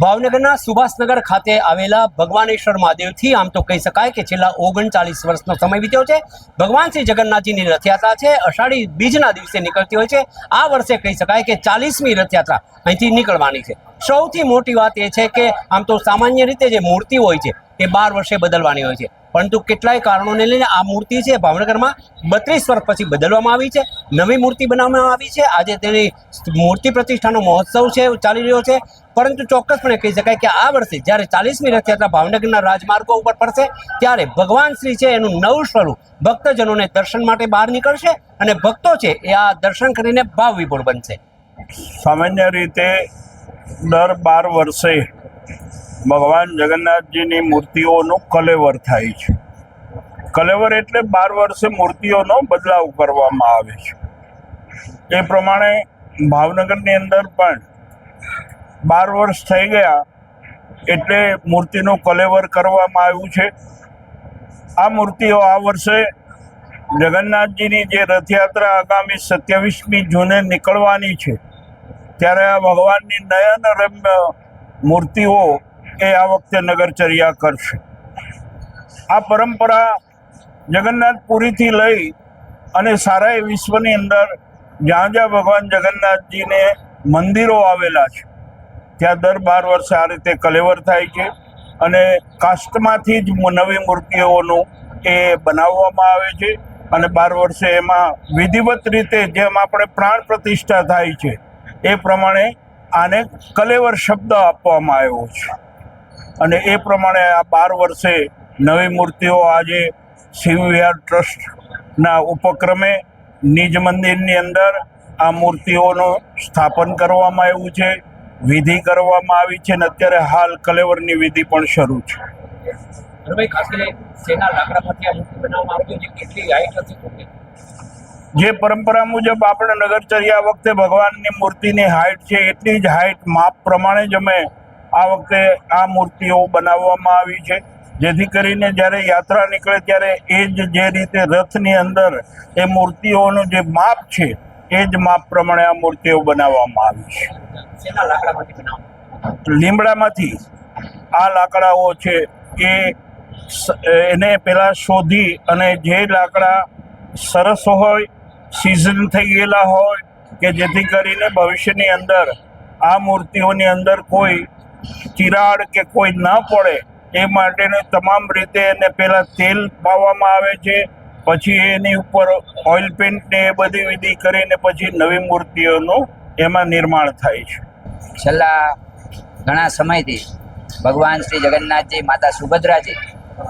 ભાવનગરના સુભાષનગર ખાતે આવેલા ભગવાનેશ્વર મહાદેવથી, આમ તો કહી શકાય કે છેલ્લા ઓગણચાલીસ વર્ષનો સમય વીત્યો છે, ભગવાન શ્રી જગન્નાથજીની રથયાત્રા છે, અષાઢી બીજના દિવસે નીકળતી હોય છે. આ વર્ષે કહી શકાય કે ચાલીસમી રથયાત્રા અહીંથી નીકળવાની છે. સૌથી મોટી વાત એ છે કે આમ તો સામાન્ય રીતે જે મૂર્તિ હોય છે, એ બાર વર્ષે બદલવાની હોય છે. પરંતુ કેટલાય કારણોને લઈને આ મૂર્તિ છે ભાવનગરમાં બત્રીસ વર્ષ પછી બદલવામાં આવી છે, નવી મૂર્તિ બનાવવામાં આવી છે. આજે તેની મૂર્તિ પ્રતિષ્ઠાનો મહોત્સવ છે, ચાલી રહ્યો છે. પરંતુ ચોક્કસપણે કહી શકાય કે આ વર્ષે જ્યારે ચાલીસમી રથયાત્રા ભાવનગરના રાજમાર્ગો ઉપર પડશે, ત્યારે ભગવાન શ્રી છે એનું નવું સ્વરૂપ ભક્તજનોને દર્શન માટે બહાર નીકળશે અને ભક્તો છે એ આ દર્શન કરીને ભાવ વિભોર બનશે. સામાન્ય રીતે દર બાર વર્ષે ભગવાન જગન્નાથજીની મૂર્તિઓનું કલેવર થાય છે. કલેવર એટલે બાર વર્ષે મૂર્તિઓનો બદલાવ કરવામાં આવે છે. એ પ્રમાણે ભાવનગરની અંદર પણ બાર વર્ષ થઈ ગયા એટલે મૂર્તિનું કલેવર કરવામાં આવ્યું છે. આ મૂર્તિઓ આ વર્ષે જગન્નાથજીની જે રથયાત્રા આગામી સત્યાવીસમી જૂને નીકળવાની છે, ત્યારે આ ભગવાનની નયન રમ્ય મૂર્તિઓ એ આ વખતે નગરચર્યા કરશે. આ પરંપરા જગન્નાથપુરીથી લઈ અને સારા એ વિશ્વની અંદર જ્યાં જ્યાં ભગવાન જગન્નાથજીને મંદિરો આવેલા છે ત્યાં દર બાર વર્ષે આ રીતે કલેવર થાય છે અને કાસ્ટમાંથી જ નવી મૂર્તિઓનું એ બનાવવામાં આવે છે અને બાર વર્ષે એમાં વિધિવત રીતે જેમ આપણે પ્રાણ પ્રતિષ્ઠા થાય છે એ પ્રમાણે આને કલેવર શબ્દ આપવામાં આવ્યો છે. અને એ પ્રમાણે આ બાર વર્ષે નવી મૂર્તિઓ આજે શિવ વિહાર ટ્રસ્ટના ઉપક્રમે નિજ મંદિરની અંદર આ મૂર્તિઓનું સ્થાપન કરવામાં આવ્યું છે. વિધિ કરવામાં આવી છે અને અત્યારે હાલ કલેવરની વિધિ પણ શરૂ છે. જે પરંપરા મુજબ આપણે નગરચર્યા વખતે ભગવાનની મૂર્તિની હાઈટ છે એટલી જ હાઈટ માપ પ્રમાણે જ અમે આ વખતે આ મૂર્તિઓ બનાવવામાં આવી છે. જેથી કરીને જ્યારે યાત્રા નીકળે ત્યારે એ જ જે રીતે રથની અંદર એ મૂર્તિઓનું જે માપ છે એ જ માપ પ્રમાણે આ મૂર્તિઓ બનાવવામાં આવી છે. લીમડામાંથી આ લાકડાઓ છે એ એને પહેલાં શોધી અને જે લાકડા સરસ હોય સિઝન થઈ ગયેલા હોય કે જેથી કરીને ભવિષ્યની અંદર આ મૂર્તિઓની અંદર કોઈ ચિરાડ કે કોઈ ન પડે, એ માટેને તમામ રીતે એને પહેલાં તેલ પાવામાં આવે છે, પછી એની ઉપર ઓઇલ પેન્ટ ને એ બધી વિધિ કરીને પછી નવી મૂર્તિઓનું એમાં નિર્માણ થાય છે. છેલ્લા ઘણા સમયથી ભગવાન શ્રી જગન્નાથજી, માતા સુભદ્રાજી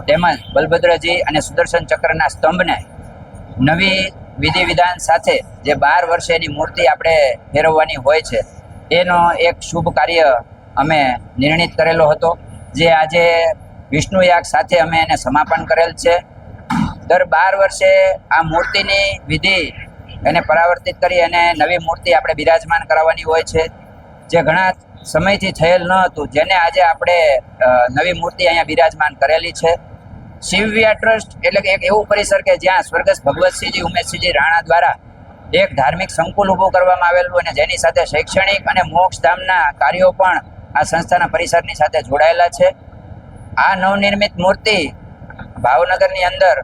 તેમજ બલભદ્રજી અને સુદર્શન ચક્રના સ્તંભને નવી વિધિ વિધાન સાથે જે બાર વર્ષેની મૂર્તિ આપણે ફેરવવાની હોય છે, એનો એક શુભ કાર્ય અમે નિર્ણિત કરેલો હતો. જે આજે વિષ્ણુ યાગ સાથે અમે એને સમાપન કરેલ છે. દર બાર વર્ષે આ મૂર્તિની વિધિ એને પરાવર્તિત કરી અને નવી મૂર્તિ આપણે બિરાજમાન કરાવવાની હોય છે. જે ઘણા સમયથી થયેલ ન હતું, જેને આજે આપણે નવી મૂર્તિ અહીંયા બિરાજમાન કરેલી છે. શિવવ્યા ટ્રસ્ટ એટલે કે એક એવું પરિસર કે જ્યાં સ્વર્ગસ્થ ભગવતસિંહજી, ઉમેશસિંહજી રાણા દ્વારા એક ધાર્મિક સંકુલ ઊભું કરવામાં આવેલું અને જેની સાથે શૈક્ષણિક અને મોક્ષધામના કાર્યો પણ આ સંસ્થાના પરિસરની સાથે જોડાયેલા છે. આ નવનિર્મિત મૂર્તિ ભાવનગરની અંદર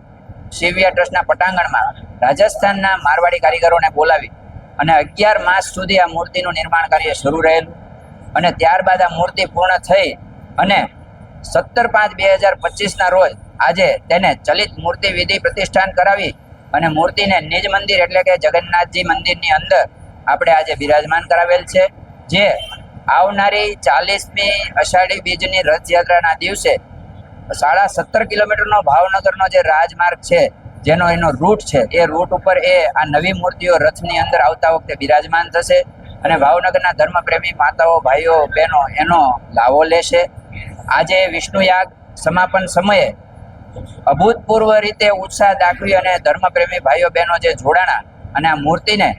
શિવ્યા ટ્રસ્ટના પટાંગણમાં રાજસ્થાનના મારવાડી કારીગરોને બોલાવી અને અગિયાર માસ સુધી આ મૂર્તિનું નિર્માણ કાર્ય શરૂ રહેલું. અને ત્યારબાદ આ મૂર્તિ પૂર્ણ થઈ અને સત્તર પાંચ બે હજાર પચીસના રોજ આજે તેને ચલિત મૂર્તિ વિધિ પ્રતિષ્ઠાન કરાવી અને મૂર્તિને નિજ મંદિર એટલે કે જગન્નાથજી મંદિરની અંદર આપણે આજે બિરાજમાન કરાવેલ છે. જે આવનારી ચાલીસમી અષાઢી બીજની રથયાત્રાના દિવસે સાડા સત્તર કિલોમીટરનો ભાવનગરનો જે રાજમાર્ગ છે જેનો એનો રૂટ છે, એ રૂટ ઉપર એ આ નવી મૂર્તિઓ રથની અંદર આવતા વખતે બિરાજમાન થશે અને ભાવનગરના ધર્મપ્રેમી માતાઓ, ભાઈઓ, બહેનો એનો લાવો લેશે. આજે વિષ્ણુ યાગ સમાપન સમયે અભૂતપૂર્વ રીતે ઉત્સાહ દાખવી અને ધર્મપ્રેમી ભાઈઓ, બહેનો જે જોડાણા અને આ મૂર્તિને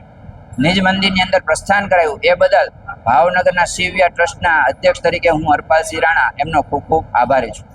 નિજ મંદિરની અંદર પ્રસ્થાન કરાયું, એ બદલ ભાવનગરના શિવયા ટ્રસ્ટના અધ્યક્ષ તરીકે હું હરપાલસિંહ રાણા, એમનો ખૂબ ખૂબ આભારી છું.